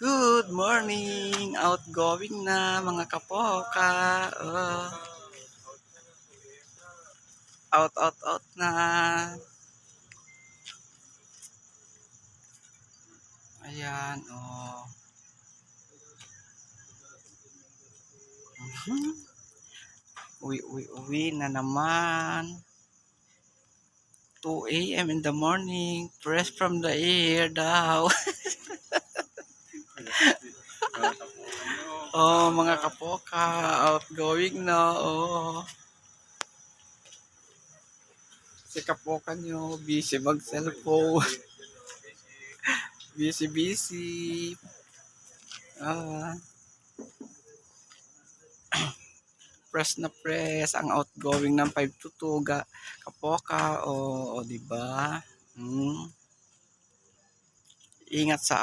Good morning! Outgoing na mga kapoka. Oh. Out, out, out na. Ayan, oh. Mhm. Uwi, uwi, uwi na naman. 2 a.m. in the morning. Fresh from the air daw. oh, mga kapoka. Outgoing na. Oh. Si kapoka nyo, busy mag-cellphone. busy, busy. Ah. press na press ang outgoing ng 5 to 2 ga kapoka o, o di ba? Hmm. Ingat sa